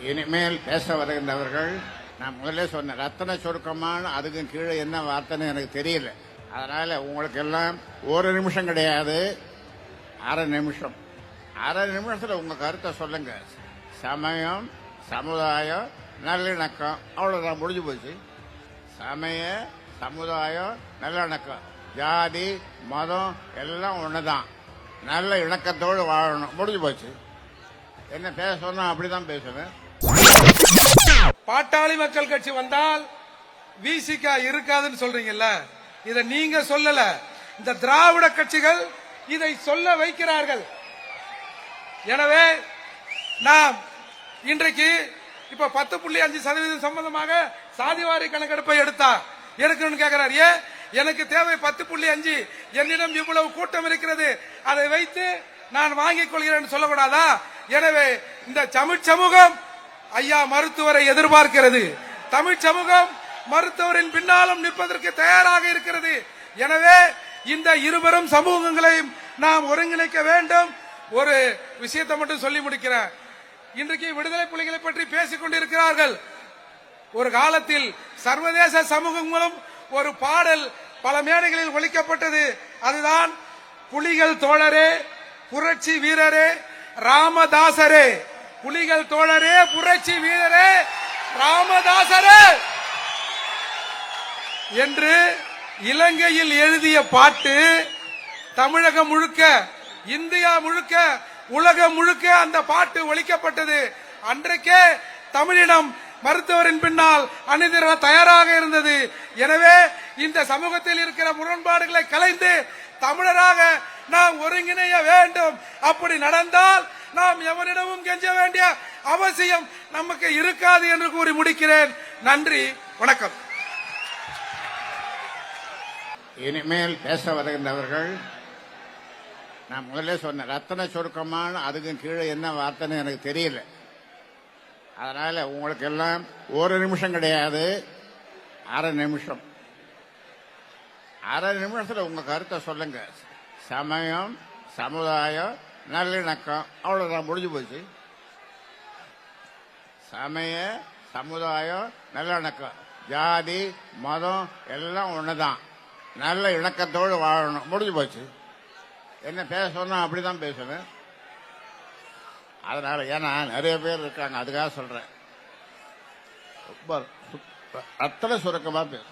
இனிமேல் பேச வருகின்றவர்கள் நான் முதல்ல சொன்னேன் ரத்தன சுருக்கமான அதுக்கு கீழே என்ன வார்த்தைன்னு எனக்கு தெரியல. அதனால உங்களுக்கு எல்லாம் ஒரு நிமிஷம் கிடையாது அரை நிமிஷம். அரை நிமிஷத்தில் உங்க கருத்தை சொல்லுங்க. சமயம் சமுதாயம் நல்லிணக்கம். அவ்வளவுதான் முடிஞ்சு போச்சு. சமய சமுதாயம் நல்லிணக்கம். ஜாதி மதம் எல்லாம் ஒண்ணுதான். நல்ல இணக்கத்தோடு வாழணும். முடிஞ்சு போச்சு. என்ன பேச சொன்னா அப்படிதான் பேசுவேன். பாட்டாளி மக்கள் கட்சி வந்தால் விசிகா இருக்காதுன்னு சொல்றீங்கல்ல? இத நீங்க சொல்லல. இந்த திராவிட கட்சிகள் இதை சொல்ல வைக்கிறார்கள். எனவே நாம் இன்றைக்கு இப்ப பத்து புள்ளி அஞ்சு சதவீதம் சம்பந்தமாக சாதிவாரி கணக்கெடுப்பை எடுத்தா எடுக்கணும்னு கேட்கிறார் ஏன் எனக்கு தேவை பத்து புள்ளி அஞ்சு. என்னிடம் இவ்வளவு கூட்டம் இருக்கிறது. அதை வைத்து நான் வாங்கிக் கொள்கிறேன் சொல்லக்கூடாதா? எனவே இந்த தமிழ் சமூகம் ஐயா மருத்துவரை எதிர்பார்க்கிறது. தமிழ் சமூகம் மருத்துவரின் பின்னாலும் நிற்பதற்கு தயாராக இருக்கிறது. எனவே இந்த இருவரும் சமூகங்களையும் நாம் ஒருங்கிணைக்க வேண்டும். ஒரு விஷயத்தை மட்டும் சொல்லி முடிக்கிறேன். இன்றைக்கு விடுதலை புலிகளை பற்றி பேசிக் கொண்டிருக்கிறார்கள். ஒரு காலத்தில் சர்வதேச சமூகங்களும் ஒரு பாடல் பல மேடைகளில் ஒழிக்கப்பட்டது அதுதான் புலிகள் தோழரே புரட்சி வீரரே ராமதாசரே. புலிகள் தோழரே புரட்சி வீரரே ராமதாசரே! என்று இலங்கையில் எழுதிய பாட்டு தமிழகம் முழுக்க இந்தியா முழுக்க உலகம் முழுக்க அந்த பாட்டு ஒழிக்கப்பட்டது அன்றைக்கே தமிழினம் மருத்துவரின் பின்னால் அணிதிர தயாராக இருந்தது. எனவே இந்த சமூகத்தில் இருக்கிற முரண்பாடுகளை கலைந்து தமிழராக நாம் ஒருங்கிணைய வேண்டும். அப்படி நடந்தால் நாம் எவரிடமும் கெஞ்ச வேண்டிய அவசியம் நமக்கு இருக்காது என்று கூறி முடிக்கிறேன். நன்றி வணக்கம். இனிமேல் பேச வருகின்றவர்கள் நான் முதல்ல சொன்னேன் ரத்தன சுருக்கமான அதுக்கு கீழே என்ன வார்த்தைன்னு எனக்கு தெரியல. அதனால உங்களுக்கு எல்லாம் ஒரு நிமிஷம் கிடையாது அரை நிமிஷம். அரை நிமிஷத்தில் உங்க கருத்தை சொல்லுங்க. சமயம் சமுதாயம் நல்லிணக்கம். அவ்வளோதான் முடிஞ்சு போச்சு. சமய சமுதாயம் நல்லிணக்கம். ஜாதி மதம் எல்லாம் ஒண்ணுதான். நல்ல இணக்கத்தோடு வாழணும். முடிஞ்சு போச்சு. என்ன பேச அப்படி அப்படிதான் பேசுவேன். அதனால் ஏன்னா நிறைய பேர் இருக்காங்க. அதுக்காக சொல்கிறேன் ரொம்ப சு- அத்தனை சுருக்கமா பேசு.